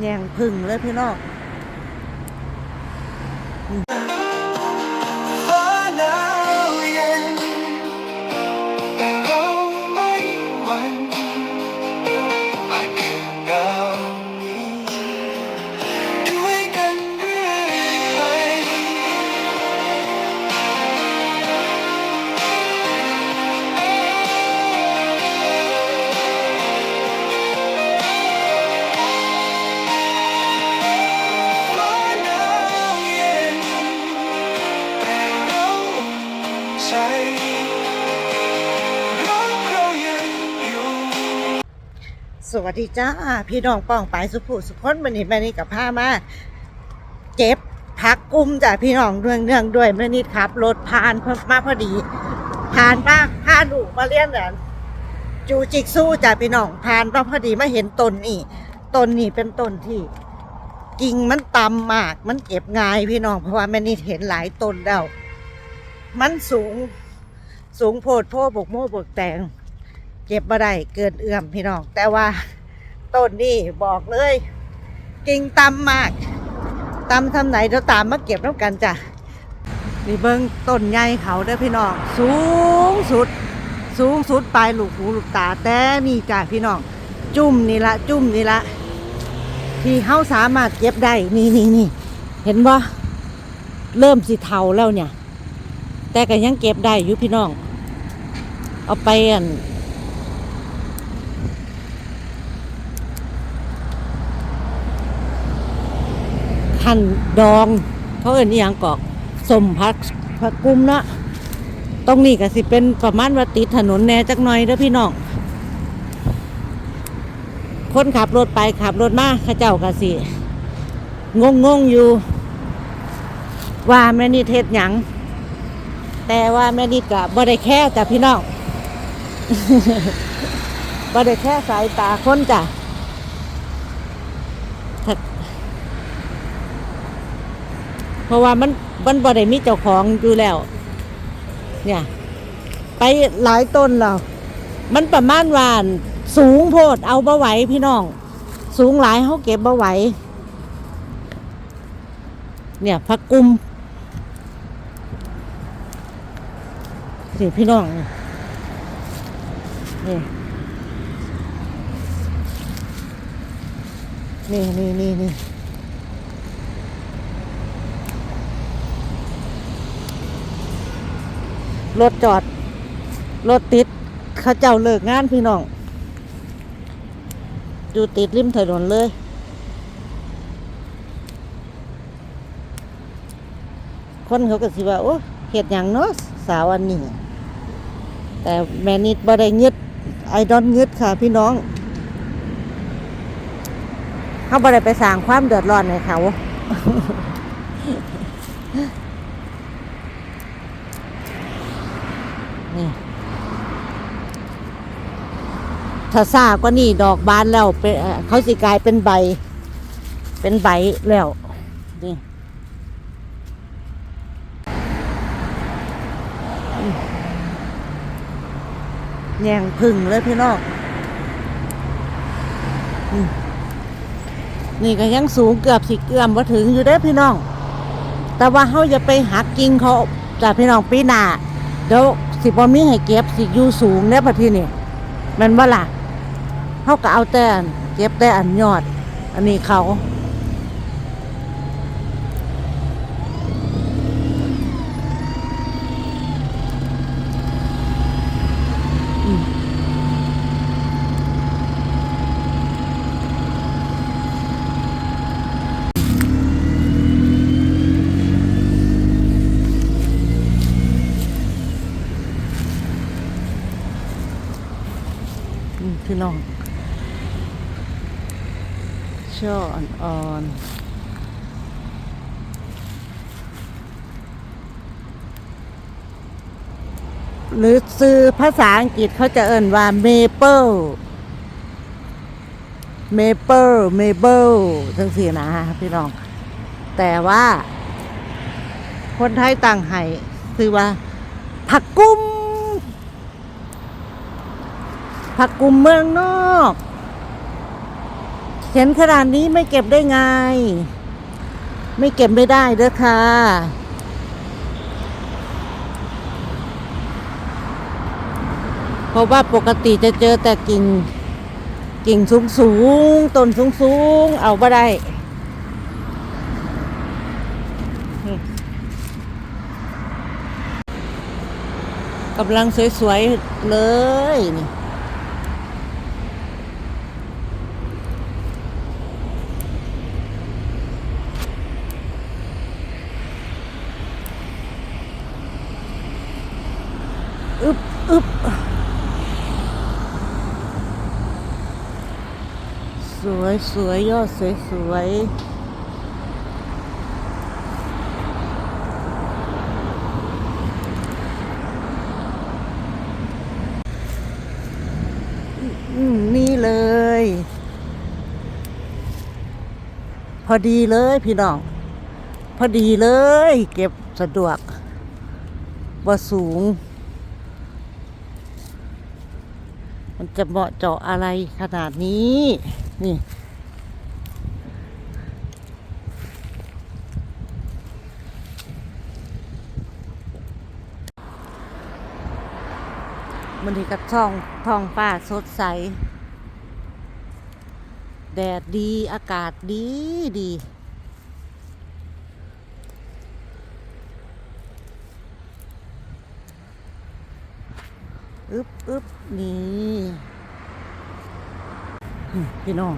แยงพึ่งเลยพี่น้อง ใจรักเรายังอยู่สวัสดีจ้า พี่น้องป้องไปายสุภูสุพนวันนี้แม่นี่กับพามาเก็บพักกุ้มจ้ะพี่น้องเรื่องเรื่องด้วยแม่นี่ขับรถผ่านมาพอดี ผ่านมาพาดูมาเลี้ยงเนี่ยจูจิกสู้จ้ะพี่น้องผ่านมาพอดีมาเห็นต้นนี่ต้นนี่เป็นต้นที่กิ่งมันต่ำมากมันเก็บง่ายพี่น้องเพราะว่าแม่นี่เห็นหลายต้นแล้ว มันสูง สูงโพดโพบกโม่บกแตง เก็บมาได้เกินเอื้อมพี่น้อง แต่ว่าต้นนี่บอกเลย กิ่งต่ำมากต่ำทำไหนเดี๋ยวตามมาเก็บน้ำกันจ้ะนี่เบิ้งต้นใหญ่เขาเด้อพี่น้อง สูงสุด สูงสุดปลายลูกหูหลูกตาแต่นี่จ้ะพี่น้อง จุ่มนี่ละจุ่มนี่ละที่เขาสามารถเก็บได้ นี่นี่นี่เห็นบ่เริ่มสิเทาแล้วเนี่ย แต่ก็ยังเก็บได้อยู่พี่น้อง เอาไปอันหั่นดอง เขาเอิ้นอหย่างกอกสมพักผักกุ้มเนาะตรงนี้ก็สิเป็นประมาณว่าติดถนนแน่จักหน่อยเด้อพี่น้อง คนขับรถไปขับรถมาข้าเจ้าก็สิงงงๆอยู่ ว่าแม่นิดเทศหยัง แต่ว่าแม่นิดก็บ่ได้แค่จ้ะพี่น้องบ่ได้แค่สายตาคนจ้ะเพราะว่ามันมันบ่ได้มีเจ้าของอยู่แล้ว เนี่ย ไปหลายต้นแล้วมันประมาณว่าสูงโพดเอาบ่ไหวพี่น้อง สูงหลายเขาเก็บบ่ไหวเนี่ยพักกุม สิพี่น้อง นี่ นี่นี่นี่นี่รถจอด รถติดเขาเจ้าเลิกงานพี่น้อง อยู่ติดริมถนนเลยคนเขาก็สิว่า โอ้เหตุอย่างเนาะสาวอันนี้ แต่แม่นิดบ่ได้เงึดไอดอนงึดค่ะ พี่น้องเขาบ่ได้ไปสร้างความเดือดร้อนให้เขานี่ถ้าซาก็นี่ดอกบานแล้วเเขาสิกลายเป็นใบ เป็นใบแล้ว นี่อืม แยงพึ่งเลยพี่น้องนี่ก็ยังสูงเกือบสิเกือมว่าถึงอยู่เด้พี่น้อง แต่ว่าเขาจะไปหักกิ่งเขาจากพี่น้องปีหน้าเดี๋ยวสิบ่มีให้เก็บสิอยู่สูงเนี่ยประทศนี่มันว่าล่ะเขาก็เอาแต่อันเก็บแต่อันยอด อันนี้เขา พี่น้องช่ออ่อนๆหรือซื้อภาษาอังกฤษเขาจะเอ่นว่าเมเปิลเมเปิลเมเปิลทั้งสี่นะฮะพี่น้อง แต่ว่า คนไทยต่างให้ซื้อว่าผักกุ้ม ผักกุมเมืองนอกเห็นขนาดนี้ไม่เก็บได้ไง ไม่เก็บไม่ได้เด้อค่ะเพราะว่าปกติจะเจอแต่กิ่ง กิ่งสูงสูงๆต้นสูงสูงๆเอาบ่ได้กำลังสวย ๆ เลยนี่ อึบอึบส วยสวยยอดสวยสวยนี่เลย พอดีเลยพี่น้อง พอดีเลย เก็บสะดวกว่าสูง มันจะเหมาะเจาะอะไรขนาดนี้ นี่ มันทีกับท้องท้องฟ้าสดใส แดดดีอากาศดีดีอึบอึบนี่ พี่น้อง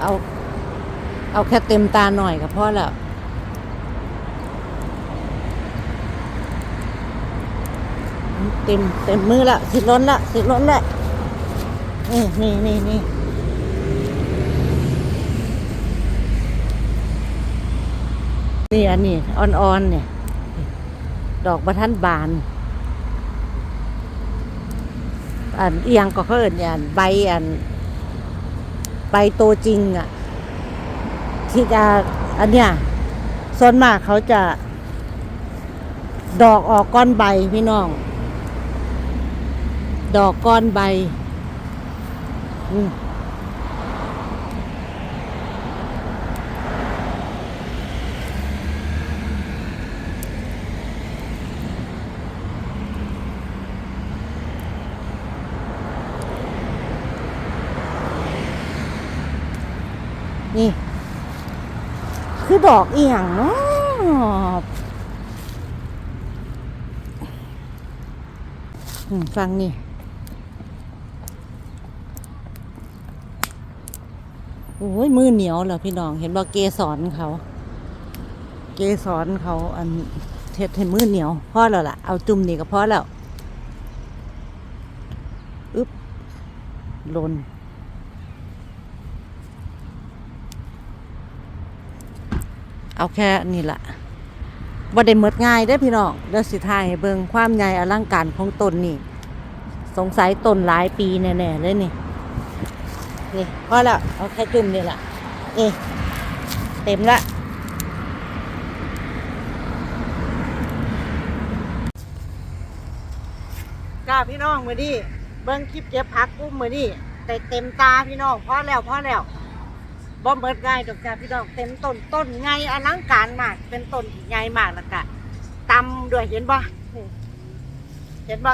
เอา เอาแค่เต็มตาหน่อยก็พอแล้ว เต็มเต็มมือละสิล้นละสิล้นละนี่นี่นี่นี่นี่อันนี้อ่อนๆเนี่ย ดอกประทันบาน อันเอียงก็เขาเอินอันใบอันใบโตจริงอะ ที่จะอันเนี้ยส่วนมากเขาจะดอกออกก้อนใบพี่น้อง ดอกก้อนใบนี่ คือดอกเอียงเนาะฟังนี่ โอ้ยมือเหนียวเหรอพี่น้องเห็นบอกเกสรเขา เกสรเขาอันเท็ดให้มือเหนียวพ่อแล้วล่ะเอาจุ่มนี่ก็พอแล้วอึ๊บลนเอาแค่นี่แหละบ่ได้หมดง่ายได้พี่น้องเดี๋ยวสิทายเบิงความใหญ่อลังการของตนนี่ สงสัยตนหลายปีแน่ๆเลยนี่ นี่พอแล้วเอาแค่จุ่มนี่แหละนี่เต็มละจ้าพี่น้องมือดีเบิ้งคลิปเก็บผักกุ้มมือดีแต่เต็มตาพี่น้องพอแล้วพอแล้วบ่เบิดง่ายดอกจ้าพี่น้องเต็มต้นต้นไงอลังการมาก เป็นต้นที่ใหญ่มากแล้วก็ตำด้วยเห็นบ่เห็นบ่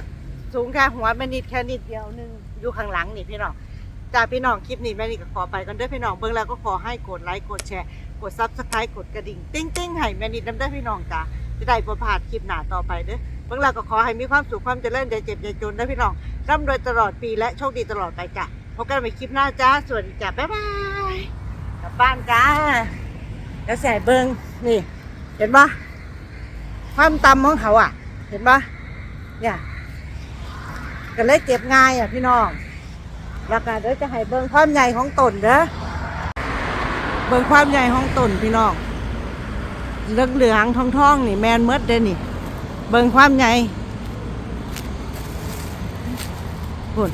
สูงแค่หัวแม่นิดแค่นิดเดียวนึงอยู่ข้างหลังนี่พี่น้อง จ้าพี่น้องคลิปนี้แม่นี่ก็ขอไปกันเด้อพี่น้องเบิ่งแล้วก็ขอให้กดไลค์กดแชร์กดซับสไครต์กดกระดิ่งติ้งติ้งให้แม่นิดนำด้อพี่น้องจ้าจะได้บ่พลาดคลิปหน้าต่อไปเด้อเบิ่งแล้วก็ขอให้มีความสุขความเจริญอย่าเจ็บอย่าจนด้อพี่น้องร่ำรวยตลอดปีและโชคดีตลอดไปจ้ะพบกันใหม่คลิปหน้าจ้าสวัสดีจ้าบ๊ายบายกลับบ้านจ้าแล้วแสเบิ่งนี่ เห็นปะความตำของเขาอะ เห็นปะเนี่ยก็เลยเก็บง่ายอะพี่น้อง แล้วก็เดี๋ยวจะให้เบิ่งความใหญ่ของตนเด้อเบิ่งความใหญ่ของตนพี่น้องเลืองเหลืองทองทองนี่แมนเมดเด้นี่ เบิ่งความใหญ่พุ่น